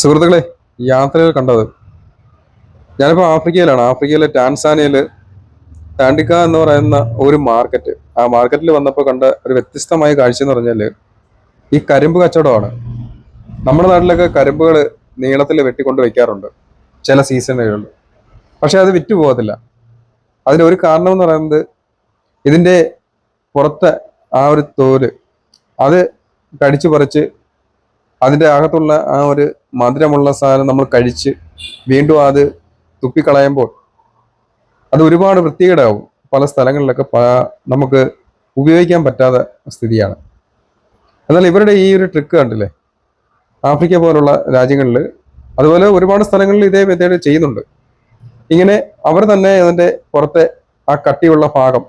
സുഹൃത്തുക്കളെ യാത്രയിൽ കണ്ടത്. ഞാനിപ്പോൾ ആഫ്രിക്കയിലാണ്. ആഫ്രിക്കയിലെ ടാൻസാനിയയിൽ ടാൻഡിക്ക എന്ന് പറയുന്ന ഒരു മാർക്കറ്റ്. ആ മാർക്കറ്റിൽ വന്നപ്പോൾ കണ്ട ഒരു വ്യത്യസ്തമായ കാഴ്ച എന്ന് പറഞ്ഞാൽ ഈ കരിമ്പ് കച്ചവടമാണ്. നമ്മുടെ നാട്ടിലൊക്കെ കരിമ്പുകൾ നീളത്തിൽ വെട്ടിക്കൊണ്ട് വെക്കാറുണ്ട്. ചില സീസണുകളിൽ. പക്ഷെ അത് വിറ്റ് പോകത്തില്ല. അതിനൊരു കാരണം എന്ന് പറയുന്നത് ഇതിന്റെ പുറത്തെ ആ ഒരു തോൽ അത് കടിച്ചു പറിച്ച് അതിന്റെ അകത്തുള്ള ആ ഒരു മധുരമുള്ള സാധനം നമ്മൾ കഴിച്ച് വീണ്ടും അത് തുപ്പിക്കളയുമ്പോൾ അത് ഒരുപാട് വൃത്തികേടാവും. പല സ്ഥലങ്ങളിലൊക്കെ നമുക്ക് ഉപയോഗിക്കാൻ പറ്റാത്ത സ്ഥിതിയാണ്. എന്നാൽ ഇവരുടെ ഈ ഒരു ട്രിക്ക് കണ്ടില്ലേ? ആഫ്രിക്ക പോലുള്ള രാജ്യങ്ങളിൽ അതുപോലെ ഒരുപാട് സ്ഥലങ്ങളിൽ ഇതേ മെത്തേഡ് ചെയ്യുന്നുണ്ട്. ഇങ്ങനെ അവർ തന്നെ അതിന്റെ പുറത്തെ ആ കട്ടിയുള്ള ഭാഗം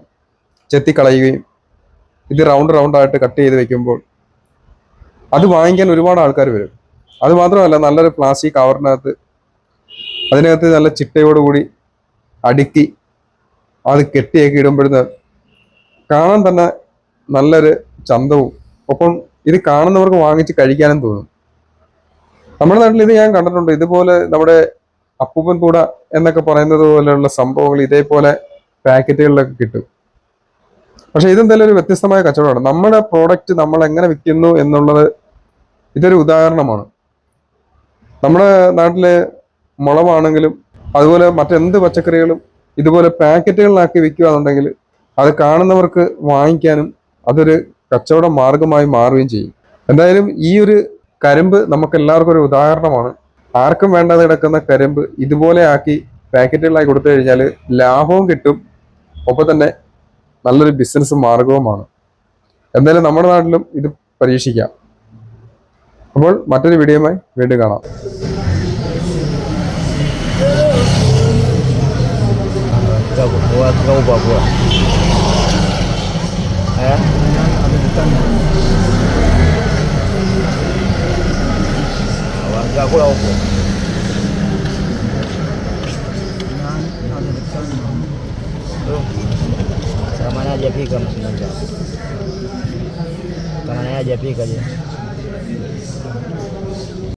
ചെത്തിക്കളയുകയും ഇത് റൗണ്ട് റൗണ്ടായിട്ട് കട്ട് ചെയ്ത് വെക്കുമ്പോൾ അത് വാങ്ങിക്കാൻ ഒരുപാട് ആൾക്കാർ വരും. അത് മാത്രമല്ല നല്ലൊരു പ്ലാസ്റ്റിക് കവറിനകത്ത് അതിനകത്ത് നല്ല ചിട്ടയോടുകൂടി അടുക്കി അത് കെട്ടിയൊക്കെ ഇടുമ്പോഴത്തെ കാണാൻ തന്നെ നല്ലൊരു ചന്തവും. ഒപ്പം ഇത് കാണുന്നവർക്ക് വാങ്ങിച്ച് കഴിക്കാനും തോന്നും. നമ്മുടെ നാട്ടിൽ ഇത് ഞാൻ കണ്ടിട്ടുണ്ട്. ഇതുപോലെ നമ്മുടെ അപ്പൂപ്പൻ കൂട എന്നൊക്കെ പറയുന്നത് പോലെയുള്ള സംഭവങ്ങൾ ഇതേപോലെ പാക്കറ്റുകളിലൊക്കെ കിട്ടും. പക്ഷെ ഇതെന്തായാലും ഒരു വ്യത്യസ്തമായ കച്ചവടമാണ്. നമ്മുടെ പ്രോഡക്റ്റ് നമ്മൾ എങ്ങനെ വിൽക്കുന്നു എന്നുള്ളത് ഇതൊരു ഉദാഹരണമാണ്. നമ്മുടെ നാട്ടിലെ മുളവാണെങ്കിലും അതുപോലെ മറ്റെന്ത് പച്ചക്കറികളും ഇതുപോലെ പാക്കറ്റുകളിലാക്കി വിൽക്കുകയാണെന്നുണ്ടെങ്കിൽ അത് കാണുന്നവർക്ക് വാങ്ങിക്കാനും അതൊരു കച്ചവട മാർഗമായി മാറുകയും ചെയ്യും. എന്തായാലും ഈ ഒരു കരിമ്പ് നമുക്ക് എല്ലാവർക്കും ഒരു ഉദാഹരണമാണ്. ആർക്കും വേണ്ടാതെ കിടക്കുന്ന കരിമ്പ് ഇതുപോലെ ആക്കി പാക്കറ്റുകളായി കൊടുത്തു കഴിഞ്ഞാൽ ലാഭവും കിട്ടും. ഒപ്പം തന്നെ നല്ലൊരു ബിസിനസ് മാർഗവുമാണ്. എന്തായാലും നമ്മുടെ നാട്ടിലും ഇത് പരീക്ഷിക്കാം. അപ്പോൾ മറ്റൊരു വീഡിയോയുമായി വീണ്ടും കാണാം Kau buat kau buat buat. Eh? Awak aku lah apa? Tu. Sama mana aja pika mas sebenarnya. Sama mana aja pika aja.